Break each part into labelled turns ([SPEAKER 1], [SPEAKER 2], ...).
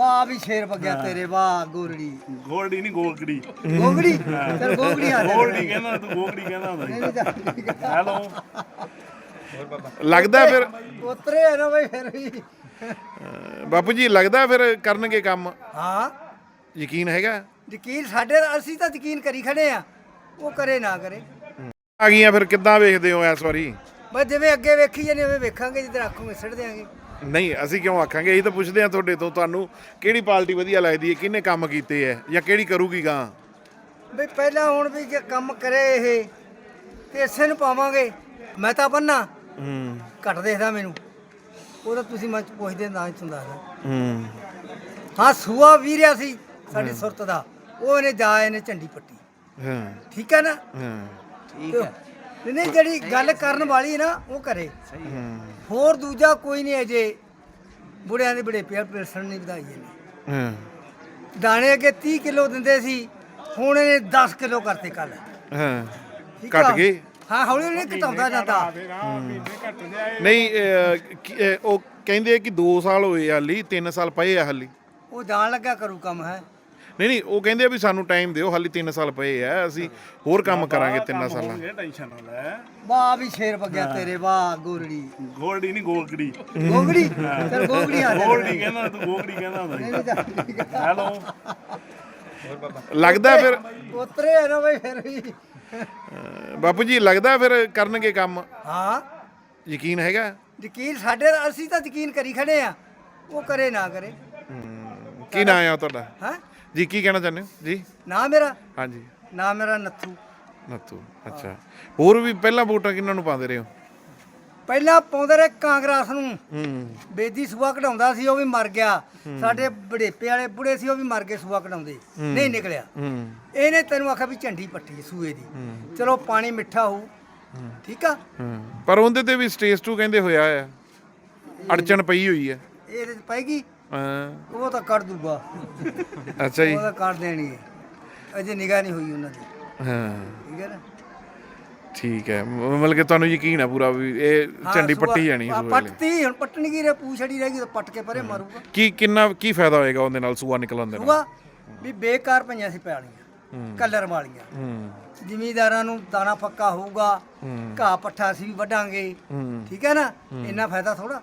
[SPEAKER 1] ਵਾਹ ਵੀ ਸ਼ੇਰ ਵਗਿਆ ਤੇਰੇ ਵਾਹ ਗੋਰੜੀ
[SPEAKER 2] ਗੋਲਡੀ ਨਹੀਂ ਗੋਲਕੜੀ।
[SPEAKER 1] ਗੋਗੜੀ ਚਲ ਗੋਗੜੀ ਆ ਜਾ।
[SPEAKER 2] ਗੋਲਡੀ ਕਹਿੰਦਾ ਤੂੰ ਗੋਲਡੀ ਕਹਿੰਦਾ ਹੁੰਦਾ
[SPEAKER 1] ਆ।
[SPEAKER 2] ਹੈਲੋ।
[SPEAKER 3] ਲੱਗਦਾ ਫਿਰ
[SPEAKER 1] ਉਤਰੇ ਆ ਨਾ ਬਈ ਫਿਰ ਵੀ।
[SPEAKER 3] ਅਹ ਬਾਪੂ ਜੀ ਲੱਗਦਾ ਫਿਰ ਕਰਨਗੇ ਕੰਮ?
[SPEAKER 1] ਹਾਂ।
[SPEAKER 3] ਯਕੀਨ ਹੈਗਾ?
[SPEAKER 1] ਯਕੀਨ ਸਾਡੇ ਅਸੀਂ ਤਾਂ ਯਕੀਨ ਕਰੀ ਖੜੇ ਆ। ਉਹ ਕਰੇ ਨਾ ਕਰੇ।
[SPEAKER 3] ਆ ਗਈਆਂ ਫਿਰ ਕਿੱਦਾਂ ਵੇਖਦੇ ਹੋ ਇਸ ਵਾਰੀ?
[SPEAKER 1] ਬਸ ਜਿਵੇਂ ਅੱਗੇ ਵੇਖੀ ਜਾਂਦੇ ਉਵੇਂ ਵੇਖਾਂਗੇ ਜਿੱਧਰ ਆਖੋਗੇ ਛੱਡ ਦਿਆਂਗੇ।
[SPEAKER 3] ਨਹੀਂ ਅਸੀਂ ਕਿਉਂ ਆਖਾਂਗੇ? ਅਸੀਂ ਤਾਂ ਪੁੱਛਦੇ ਆ ਤੁਹਾਡੇ ਤੋਂ ਤੁਹਾਨੂੰ ਕਿਹੜੀ ਪਾਰਟੀ ਵਧੀਆ ਲੱਗਦੀ ਹੈ ਕਿਹਨੇ ਕੰਮ ਕੀਤੇ ਹੈ ਜਾਂ ਕਿਹੜੀ ਕਰੂਗੀ ਗਾਂ
[SPEAKER 1] ਬਈ ਪਹਿਲਾਂ ਹੁਣ ਵੀ ਜੇ ਕੰਮ ਕਰੇ ਇਹ ਤੇ ਇਸੇ ਨੂੰ ਪਾਵਾਂਗੇ। ਮੈਂ ਤਾਂ ਬੰਨਾ।
[SPEAKER 3] ਹੂੰ।
[SPEAKER 1] ਘੱਟ ਦੇਖਦਾ ਮੈਨੂੰ। ਉਹ ਤਾਂ ਤੁਸੀਂ ਮੈਂ ਪੁੱਛਦੇ ਨਾ ਹੀ ਤੁਹਾਨੂੰ ਦੱਸਦਾ।
[SPEAKER 3] ਹੂੰ।
[SPEAKER 1] ਹਾਂ ਸੂਆ ਵੀਰਿਆ ਸੀ ਸਾਡੀ ਸੁਰਤ ਦਾ। ਉਹ ਇਹਨੇ ਜਾ ਇਹਨੇ ਝੰਡੀ ਪੱਟੀ।
[SPEAKER 3] ਹਾਂ।
[SPEAKER 1] ਠੀਕ ਹੈ ਨਾ?
[SPEAKER 3] ਹਾਂ।
[SPEAKER 1] ਠੀਕ ਹੈ। ਨਹੀਂ ਜਿਹੜੀ ਗੱਲ ਕਰਨ ਵਾਲੀ ਹੈ ਨਾ ਉਹ ਕਰੇ।
[SPEAKER 3] ਹੂੰ,
[SPEAKER 1] ਹੋਰ ਦੂਜਾ ਕੋਈ ਨਹੀਂ ਅਜੇ। ਬੁੜਿਆਂ ਦੇ ਬੜੇ ਪਿਆਰ ਪੈਸਣ ਨਹੀਂ ਵਧਾਈ ਇਹਨੇ
[SPEAKER 3] ਹਾਂ।
[SPEAKER 1] ਦਾਣੇ ਅੱਗੇ 30 ਕਿਲੋ ਦਿੰਦੇ ਸੀ ਹੁਣ ਇਹਨੇ 10 ਕਿਲੋ ਕਰਤੇ ਕੱਲ
[SPEAKER 3] ਹਾਂ? ਘਟ ਗਏ
[SPEAKER 1] ਹਾਂ ਹੌਲੀ ਹੌਲੀ ਘਟਾਉਂਦਾ ਜਾਂਦਾ
[SPEAKER 3] ਨਹੀਂ ਅਹ, ਕੀ- ਅਹ, ਉਹ ਕਹਿੰਦੇ ਕਿ 2 ਸਾਲ ਹੋਏ ਆ ਹਾਲੀ 3 ਸਾਲ ਪਏ ਆ ਹਾਲੀ।
[SPEAKER 1] ਉਹ ਜਾਣ ਲੱਗਾ ਕਰੂ ਕੰਮ ਹੈ।
[SPEAKER 3] ਨਹੀਂ ਨਹੀਂ ਉਹ ਕਹਿੰਦੇ ਆ ਵੀ ਸਾਨੂੰ ਟਾਈਮ ਦਿਓ ਹਾਲੀ 3 ਸਾਲ ਪਏ ਆ ਅਸੀਂ ਹੋਰ ਕੰਮ ਕਰਾਂਗੇ 3 ਸਾਲਾਂ।
[SPEAKER 2] ਇਹ ਟੈਨਸ਼ਨ ਨਾ ਲੈ
[SPEAKER 1] ਵਾਹ ਵੀ ਸ਼ੇਰ ਵਗਿਆ ਤੇਰੇ ਵਾਹ ਗੋਰੜੀ
[SPEAKER 2] ਗੋਲਡੀ ਨਹੀਂ ਗੋਲਕੜੀ
[SPEAKER 1] ਗੋਗੜੀ? ਚਲ ਗੋਗੜੀ ਆ ਜਾ।
[SPEAKER 2] ਗੋਲਡੀ ਕਹਿੰਦਾ ਤੂੰ ਗੋਲਡੀ ਕਹਿੰਦਾ ਹੁੰਦਾ
[SPEAKER 1] ਨਹੀਂ, ਨਹੀਂ, ਚੱਲ ਠੀਕ ਆ।
[SPEAKER 2] ਹੈਲੋ।
[SPEAKER 3] ਲੱਗਦਾ ਫਿਰ
[SPEAKER 1] ਉਤਰੇ ਆ ਨਾ ਬਈ ਫਿਰ ਵੀ।
[SPEAKER 3] ਅਹ, ਬਾਪੂ ਜੀ ਲੱਗਦਾ ਫਿਰ ਕਰਨਗੇ ਕੰਮ?
[SPEAKER 1] ਹਾਂ।
[SPEAKER 3] ਯਕੀਨ ਹੈਗਾ?
[SPEAKER 1] ਯਕੀਨ ਸਾਡੇ ਅਸੀਂ ਤਾਂ ਯਕੀਨ ਕਰੀ ਖੜੇ ਆ। ਉਹ ਕਰੇ ਨਾ ਕਰੇ।
[SPEAKER 3] ਹਮ, ਕੀ ਨਾਂ ਆ ਤੁਹਾਡਾ?
[SPEAKER 1] ਹਾਂ?
[SPEAKER 3] ਜੀ ਕੀ ਕਹਿਣਾ ਚਾਹੁੰਦੇ ਹੋ? ਜੀ।
[SPEAKER 1] ਨਾ ਮੇਰਾ?
[SPEAKER 3] ਹਾਂਜੀ।
[SPEAKER 1] ਨਾ ਮੇਰਾ ਨੱਥੂ।
[SPEAKER 3] ਨੱਤੂ ਅੱਛਾ। ਹੋਰ ਵੀ ਪਹਿਲਾਂ ਵੋਟਾਂ ਕਿਹਨਾਂ ਨੂੰ ਪਾਉਂਦੇ ਰਹੇ ਹੋ?
[SPEAKER 1] ਪਹਿਲਾਂ ਪਾਉਂਦੇ ਰਹੇ ਕਾਂਗਰਸ ਨੂੰ।
[SPEAKER 3] ਹੂੰ।
[SPEAKER 1] ਬੇਦੀ ਸੂਆ ਕਢਾਉਂਦਾ ਸੀ ਉਹ ਵੀ ਮਰ ਗਿਆ। ਸਾਡੇ ਬੜੇਪੇ ਵਾਲੇ ਬੁੜੇ ਸੀ ਉਹ ਵੀ ਮਰ ਗਏ ਸੂਆ ਕਢਾਉਂਦੇ। ਨਹੀਂ ਨਿਕਲਿਆ।
[SPEAKER 3] ਹੂੰ।
[SPEAKER 1] ਇਹਨੇ ਤੈਨੂੰ ਆਖਿਆ ਵੀ ਝੰਡੀ ਪੱਟੀ ਸੂਏ ਦੀ। ਚਲੋ ਪਾਣੀ ਮਿੱਠਾ ਹੋਊ। ਠੀਕ ਆ?
[SPEAKER 3] ਹੂੰ। ਪਰ ਉਹਦੇ ਤੇ ਵੀ ਸਟੇਜ 2 ਕਹਿੰਦੇ ਹੋਇਆ ਆ ਅੜਚਣ ਪਈ ਹੋਈ ਹੈ।
[SPEAKER 1] ਇਹਦੇ ਚ ਪਏਗੀ।
[SPEAKER 3] ਹਾਂ।
[SPEAKER 1] ਉਹ ਤਾਂ ਕੱਢ ਦੂਗਾ।
[SPEAKER 3] ਅੱਛਾ ਜੀ।
[SPEAKER 1] ਉਹ ਤਾਂ ਕੱਢ ਦੇਣੀ ਹੈ। ਅਜੇ ਨਿਗਾਹ ਨਹੀਂ ਹੋਈ ਉਹਨਾਂ ਦੀ।
[SPEAKER 3] ਹਾਂ।
[SPEAKER 1] ਠੀਕ ਹੈ ਨਾ?
[SPEAKER 3] ਠੀਕ ਹੈ। ਮ- ਮਤਲਬ ਕਿ ਤੁਹਾਨੂੰ ਯਕੀਨ ਹੈ ਪੂਰਾ ਵੀ ਇਹ
[SPEAKER 1] ਹਾਂ,
[SPEAKER 3] ਝੰਡੀ ਪੱਟੀ ਜਾਣੀ ਵਾਲੀ
[SPEAKER 1] ਪੱਟਤੀ ਹੁਣ ਪੱਟਣੀ ਕੀ ਰੇ ਪੂਛੜੀ ਰਹਿ ਗਈ ਤਾਂ ਪੱਟ ਕੇ ਪਰੇ ਮਾਰੂਗਾ।
[SPEAKER 3] ਕੀ ਕਿੰਨਾ ਕੀ ਫਾਇਦਾ ਹੋਏਗਾ ਉਹਦੇ ਨਾਲ ਸੂਆ ਨਿਕਲਣ ਦੇ ਨਾਲ?
[SPEAKER 1] ਵੀ ਬੇਕਾਰ ਪਈਆਂ ਸੀ ਪੈਲੀਆਂ ਕਲਰ ਵਾਲੀਆਂ।
[SPEAKER 3] ਹੂੰ।
[SPEAKER 1] ਜ਼ਿਮੀਦਾਰਾਂ ਨੂੰ ਦਾਣਾ ਪੱਕਾ ਹੋਊਗਾ
[SPEAKER 3] ਹੂੰ।
[SPEAKER 1] ਘਾਹ ਪੱਠਾ ਅਸੀਂ ਵੀ ਵੱਢਾਂਗੇ।
[SPEAKER 3] ਹੂੰ।
[SPEAKER 1] ਠੀਕ ਹੈ ਨਾ? ਇੰਨਾ ਫਾਇਦਾ ਥੋੜਾ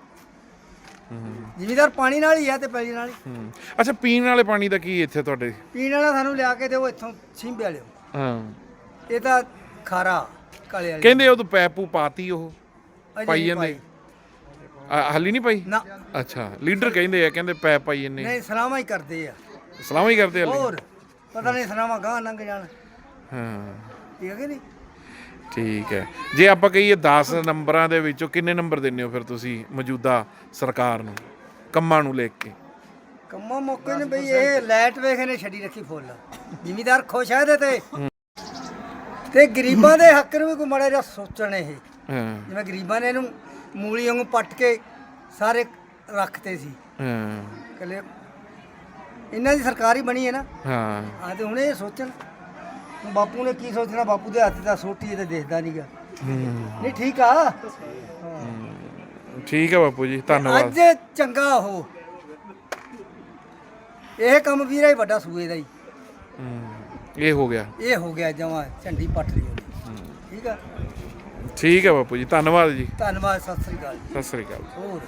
[SPEAKER 1] ਜ਼ਿਮੀਦਾਰ ਪਾਣੀ ਨਾਲ ਹੀ ਆ ਤੇ ਪੈਲੀ ਨਾਲ ਹੀ।
[SPEAKER 3] ਹੂੰ। ਅੱਛਾ ਪੀਣ ਵਾਲੇ ਪਾਣੀ ਦਾ ਕੀ ਇੱਥੇ ਤੁਹਾਡੇ?
[SPEAKER 1] ਪੀਣ ਵਾਲਾ ਸਾਨੂੰ ਲਿਆ ਕੇ ਦਿਓ ਇੱਥੋਂ ਛਿੰਬੇ ਲਿਓ
[SPEAKER 3] ਹਾਂ।
[SPEAKER 1] ਇਹ ਤਾਂ ਖਾਰਾ ਕਾਲੇ ਵਾਲੀ।
[SPEAKER 3] ਕਹਿੰਦੇ ਉਹ ਤਾਂ ਪੈਪੂ ਪਾਤੀ ਉਹ
[SPEAKER 1] ਅਜੇ
[SPEAKER 3] ਪਾਈ
[SPEAKER 1] ਨਹੀਂ
[SPEAKER 3] ਜਾਂਦੇ। ਆ, ਹਾਲੀ ਨਹੀਂ ਪਾਈ?
[SPEAKER 1] ਨਾ।
[SPEAKER 3] ਅੱਛਾ ਲੀਡਰ ਕਹਿੰਦੇ ਆ ਕਹਿੰਦੇ ਪੈਪ ਪਾਈ ਜੰਨੇ
[SPEAKER 1] ਨਹੀਂ ਸਲਾਮਾਂ ਹੀ ਕਰਦੇ ਆ।
[SPEAKER 3] ਸਲਾਮ ਹੀ ਕਰਦੇ ਹਾਲੀ।
[SPEAKER 1] ਹੋਰ ਪਤਾ ਨਹੀਂ ਸਲਾਮਾਂ ਗਾਂ ਲੰਘ ਜਾਣ।
[SPEAKER 3] ਹਾਂ।
[SPEAKER 1] ਠੀਕ ਹੈ ਕਿ ਨਹੀਂ?
[SPEAKER 3] ਠੀਕ ਹੈ। ਜੇ ਆਪਾਂ ਕਹੀਏ 10 ਨੰਬਰਾਂ ਦੇ ਵਿੱਚੋਂ ਕਿੰਨੇ ਨੰਬਰ ਦਿੰਦੇ ਹੋ ਫਿਰ ਤੁਸੀਂ ਮੌਜੂਦਾ ਸਰਕਾਰ ਨੂੰ? ਕੰਮਾਂ ਨੂੰ ਲੈ ਕੇ।
[SPEAKER 1] ਕੰਮਾਂ ਮੌਕੇ ਨੇ ਬਈ ਇਹ ਲਾਈਟ ਵੇਖ ਨੇ ਛੱਡੀ ਰੱਖੀ ਫੁੱਲ। ਜ਼ਿਮੀਦਾਰ ਖੁਸ਼ ਹੈ ਇਹਦੇ ਤੇ। ਤੇ ਗਰੀਬਾਂ ਦੇ ਹੱਕ ਨੂੰ ਵੀ ਕੋਈ ਮਾੜਾ ਜਿਹਾ ਸੋਚਣ ਇਹ।
[SPEAKER 3] ਹਾਂ।
[SPEAKER 1] ਜਿਵੇਂ ਗਰੀਬਾਂ ਨੇ ਇਹਨੂੰ ਮੂਲੀ ਵਾਂਗੂ ਪੱਟ ਕੇ ਸਾਰੇ ਰੱਖਤੇ ਸੀ।
[SPEAKER 3] ਹਾਂ।
[SPEAKER 1] ਕੱਲੇ ਇਹਨਾਂ ਦੀ ਸਰਕਾਰ ਹੀ ਬਣੀ ਹੈ ਨਾ।
[SPEAKER 3] ਹਾਂ।
[SPEAKER 1] ਆ ਤੇ ਹੁਣ ਇਹ ਸੋਚਣ। ਹੁਣ ਬਾਪੂ ਨੇ ਕੀ ਸੋਚਣਾ? ਬਾਪੂ ਦੇ ਹੱਥ ਦਾ ਸੋਟੀ ਇਹ ਤੇ ਦੇਖਦਾ ਨਹੀਂਗਾ ਨਹੀਂ ਠੀਕ ਆ।
[SPEAKER 3] ਠੀਕ ਹੈ ਬਾਪੂ ਜੀ ਧੰਨਵਾਦ।
[SPEAKER 1] ਅੱਜ ਚੰਗਾ ਉਹ। ਇਹ ਕੰਮ ਵੀਰਾ ਹੀ ਵੱਡਾ ਸੂਏ ਦਾ ਹੀ।
[SPEAKER 3] ਇਹ ਹੋ ਗਿਆ।
[SPEAKER 1] ਇਹ ਹੋ ਗਿਆ ਜਮਾ ਝੰਡੀ ਪੱਟ ਲਈ ਠੀਕ ਆ?
[SPEAKER 3] ਠੀਕ ਹੈ ਬਾਪੂ ਜੀ ਧੰਨਵਾਦ ਜੀ।
[SPEAKER 1] ਧੰਨਵਾਦ ਸਤਿ ਸ੍ਰੀ ਅਕਾਲ
[SPEAKER 3] ਸਤਿ ਸ੍ਰੀ ਅਕਾਲ।
[SPEAKER 1] ਹੋਰ?